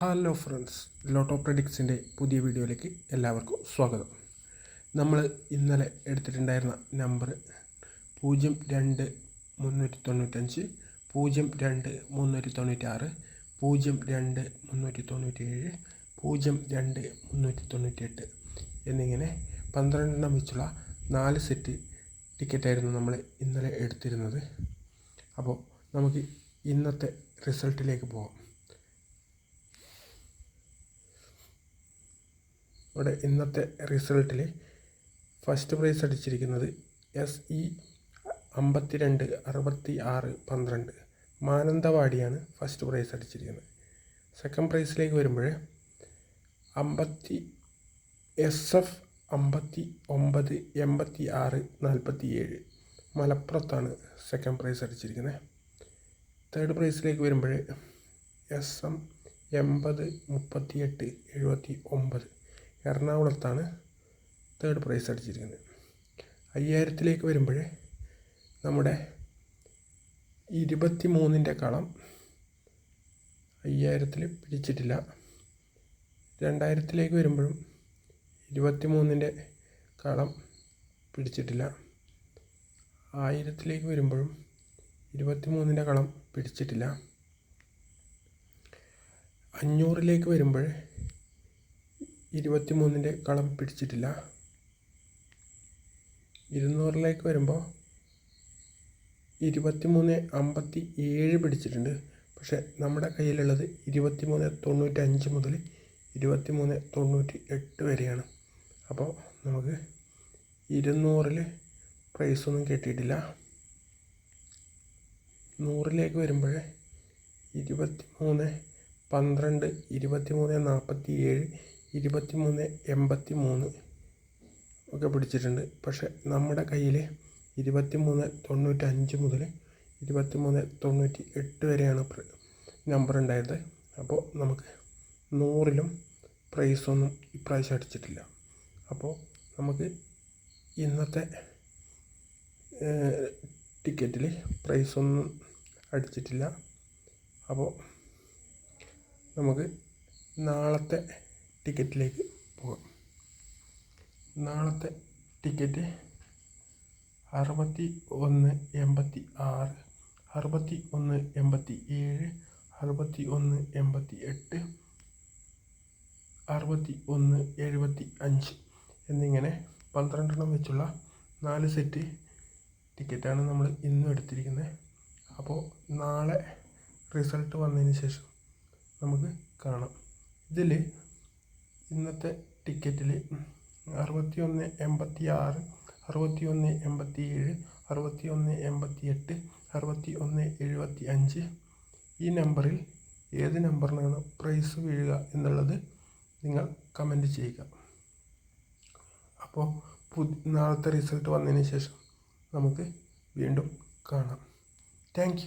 Hello friends lotto പ്രഡിക്സിന്റെ പുതിയ വീഡിയോയിലേക്ക് എല്ലാവർക്കും സ്വാഗതം. നമ്മൾ ഇന്നലെ എടുത്തിട്ടുണ്ടായിരുന്ന നമ്പർ പൂജ്യം രണ്ട് മുന്നൂറ്റി തൊണ്ണൂറ്റഞ്ച് പൂജ്യം രണ്ട് മുന്നൂറ്റി തൊണ്ണൂറ്റാറ് പൂജ്യം രണ്ട് മുന്നൂറ്റി തൊണ്ണൂറ്റി ഏഴ് പൂജ്യം രണ്ട് മുന്നൂറ്റി തൊണ്ണൂറ്റി എട്ട് എന്നിങ്ങനെ പന്ത്രണ്ടെണ്ണം വെച്ചുള്ള നാല് സെറ്റ് ടിക്കറ്റായിരുന്നു നമ്മൾ ഇന്നലെ എടുത്തിരുന്നത്. അപ്പോൾ നമുക്ക് ഇന്നത്തെ റിസൾട്ടിലേക്ക് പോകാം ഇവിടെ ഇന്നത്തെ റിസൾട്ടിൽ ഫസ്റ്റ് പ്രൈസ് അടിച്ചിരിക്കുന്നത് എസ് ഇ അമ്പത്തി രണ്ട് അറുപത്തി ആറ് പന്ത്രണ്ട്. മാനന്തവാടിയാണ് ഫസ്റ്റ് പ്രൈസ് അടിച്ചിരിക്കുന്നത്. സെക്കൻഡ് പ്രൈസിലേക്ക് വരുമ്പോൾ അമ്പത്തി എസ് എഫ് അമ്പത്തി ഒമ്പത് എൺപത്തി ആറ് നാൽപ്പത്തി ഏഴ് മലപ്പുറത്താണ് സെക്കൻഡ് പ്രൈസ് അടിച്ചിരിക്കുന്നത്. തേർഡ് പ്രൈസിലേക്ക് വരുമ്പോൾ എസ് എം എൺപത് മുപ്പത്തിയെട്ട് എഴുപത്തി ഒമ്പത്. എറണാകുളത്താണ് തേർഡ് പ്രൈസ് അടിച്ചിരിക്കുന്നത്. അയ്യായിരത്തിലേക്ക് വരുമ്പോൾ നമ്മുടെ ഇരുപത്തി മൂന്നിന്റെ കളം അയ്യായിരത്തിൽ പിടിച്ചിട്ടില്ല. രണ്ടായിരത്തിലേക്ക് വരുമ്പോഴും ഇരുപത്തി മൂന്നിന്റെ കളം പിടിച്ചിട്ടില്ല. ആയിരത്തിലേക്ക് വരുമ്പോഴും ഇരുപത്തി മൂന്നിന്റെ കളം പിടിച്ചിട്ടില്ല. അഞ്ഞൂറിലേക്ക് വരുമ്പോൾ ഇരുപത്തി മൂന്നിന്റെ കളം പിടിച്ചിട്ടില്ല. ഇരുന്നൂറിലേക്ക് വരുമ്പോൾ ഇരുപത്തി മൂന്ന് അമ്പത്തി ഏഴ് പിടിച്ചിട്ടുണ്ട്. പക്ഷേ നമ്മുടെ കയ്യിലുള്ളത് ഇരുപത്തി മൂന്ന് തൊണ്ണൂറ്റഞ്ച് മുതൽ ഇരുപത്തി മൂന്ന് തൊണ്ണൂറ്റി എട്ട് വരെയാണ്. അപ്പോൾ നമുക്ക് ഇരുന്നൂറിൽ പ്രൈസൊന്നും കിട്ടിയിട്ടില്ല. നൂറിലേക്ക് വരുമ്പോൾ ഇരുപത്തി മൂന്ന് പന്ത്രണ്ട് ഇരുപത്തി മൂന്ന് നാൽപ്പത്തി ഏഴ് ഇരുപത്തി മൂന്ന് എൺപത്തി മൂന്ന് ഒക്കെ പിടിച്ചിട്ടുണ്ട്. പക്ഷേ നമ്മുടെ കയ്യിൽ ഇരുപത്തി മൂന്ന് തൊണ്ണൂറ്റഞ്ച് മുതൽ ഇരുപത്തി മൂന്ന് തൊണ്ണൂറ്റി എട്ട് വരെയാണ് നമ്പർ ഉണ്ടായത്. അപ്പോൾ നമുക്ക് നൂറിലും പ്രൈസൊന്നും ഇപ്രാവശ്യം അടിച്ചിട്ടില്ല. അപ്പോൾ നമുക്ക് ഇന്നത്തെ ടിക്കറ്റിൽ പ്രൈസൊന്നും അടിച്ചിട്ടില്ല. അപ്പോൾ നമുക്ക് നാളത്തെ ടിക്കറ്റിലേക്ക് പോകാം. നാളത്തെ ടിക്കറ്റ് അറുപത്തി ഒന്ന് എൺപത്തി ആറ് അറുപത്തി ഒന്ന് എൺപത്തി ഏഴ് അറുപത്തി ഒന്ന് എൺപത്തി എട്ട് അറുപത്തി ഒന്ന് എഴുപത്തി അഞ്ച് എന്നിങ്ങനെ പന്ത്രണ്ടെണ്ണം വെച്ചുള്ള നാല് സെറ്റ് ടിക്കറ്റാണ് നമ്മൾ ഇന്നും എടുത്തിരിക്കുന്നത്. അപ്പോൾ നാളെ റിസൾട്ട് വന്നതിന് ശേഷം നമുക്ക് കാണാം. ഇതിൽ ഇന്നത്തെ ടിക്കറ്റിൽ അറുപത്തി ഒന്ന് എൺപത്തി ആറ് അറുപത്തി ഒന്ന് എൺപത്തി ഏഴ് അറുപത്തി ഒന്ന് എൺപത്തി എട്ട് അറുപത്തി ഒന്ന് എഴുപത്തി അഞ്ച് ഈ നമ്പറിൽ ഏത് നമ്പറിനാണ് പ്രൈസ് വീഴുക എന്നുള്ളത് നിങ്ങൾ കമന്റ് ചെയ്യുക. അപ്പോൾ പുതി നാളത്തെ റിസൾട്ട് വന്നതിന് ശേഷം നമുക്ക് വീണ്ടും കാണാം. താങ്ക്